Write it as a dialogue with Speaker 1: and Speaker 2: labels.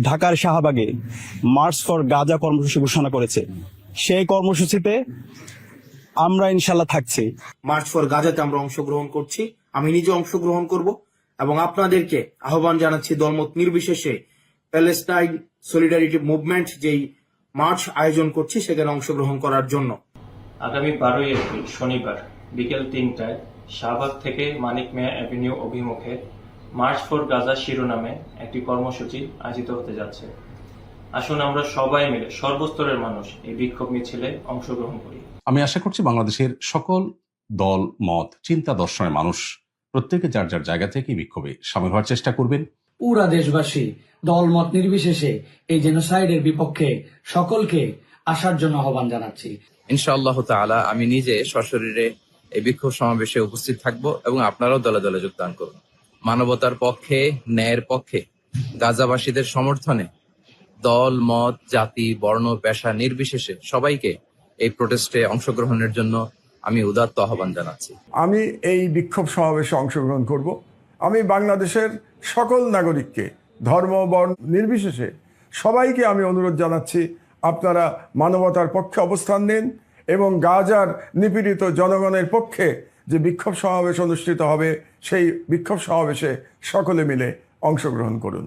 Speaker 1: ঢাকার শাহবাগে March for Gaza কর্মসূচি ঘোষণা করেছে। সেই কর্মসূচিতে আমরা ইনশাল্লাহ থাকছি।
Speaker 2: মার্চ ফর গাজাতে আমরা অংশগ্রহণ করছি। আমি নিজে অংশগ্রহণ করব এবং আপনাদেরকে আহ্বান জানাচ্ছি দলমত নির্বিশেষে প্যালেস্টাইন সলিডারিটি মুভমেন্ট যেই মার্চ আয়োজন করছি সেখানে অংশগ্রহণ করার জন্য।
Speaker 3: আগামী বারোই এপ্রিল শনিবার বিকেল তিনটায় শাহবাগ থেকে মানিক মিয়া অ্যাভিনিউ অভিমুখে মার্চ ফর গাজা শিরোনামে একটি কর্মসূচি আয়োজিত হতে যাচ্ছে। আসুন আমরা সবাই মিলে সর্বস্তরের মানুষ এই বিক্ষোভ মিছিলে অংশগ্রহণ করি।
Speaker 4: আমি আশা করছি বাংলাদেশের সকল দল মত চিন্তা দর্শনের মানুষ প্রত্যেকে যার যার জায়গা থেকে বিক্ষোভে সামিল হওয়ার চেষ্টা করবেন।
Speaker 5: পুরা দেশবাসী দলমত নির্বিশেষে এই জেনোসাইডের বিপক্ষে সকলকে আসার জন্য আহ্বান জানাচ্ছি।
Speaker 6: ইনশাআল্লাহ তাআলা আমি নিজে সশরীরে এই বিক্ষোভ সমাবেশে উপস্থিত থাকব এবং আপনারাও দলে দলে যোগদান করুন। মানবতার পক্ষে, ন্যায়ের পক্ষে, গাজাবাসীদের সমর্থনে দল, মত, জাতি, বর্ণ, পেশা নির্বিশেষে সবাইকে এই প্রোটেস্টে অংশগ্রহণের জন্য আমি উদাত্ত আহ্বান জানাচ্ছি।
Speaker 7: আমি এই বিক্ষোভ সমাবেশে অংশগ্রহণ করব। আমি বাংলাদেশের সকল নাগরিককে, ধর্ম, বর্ণ নির্বিশেষে সবাইকে আমি অনুরোধ জানাচ্ছি, আপনারা মানবতার পক্ষে অবস্থান নিন এবং গাজার নিপীড়িত জনগণের পক্ষে যে বিক্ষোভ সমাবেশ অনুষ্ঠিত হবে সেই বিক্ষোভ সমাবেশে সকলে মিলে অংশগ্রহণ করুন।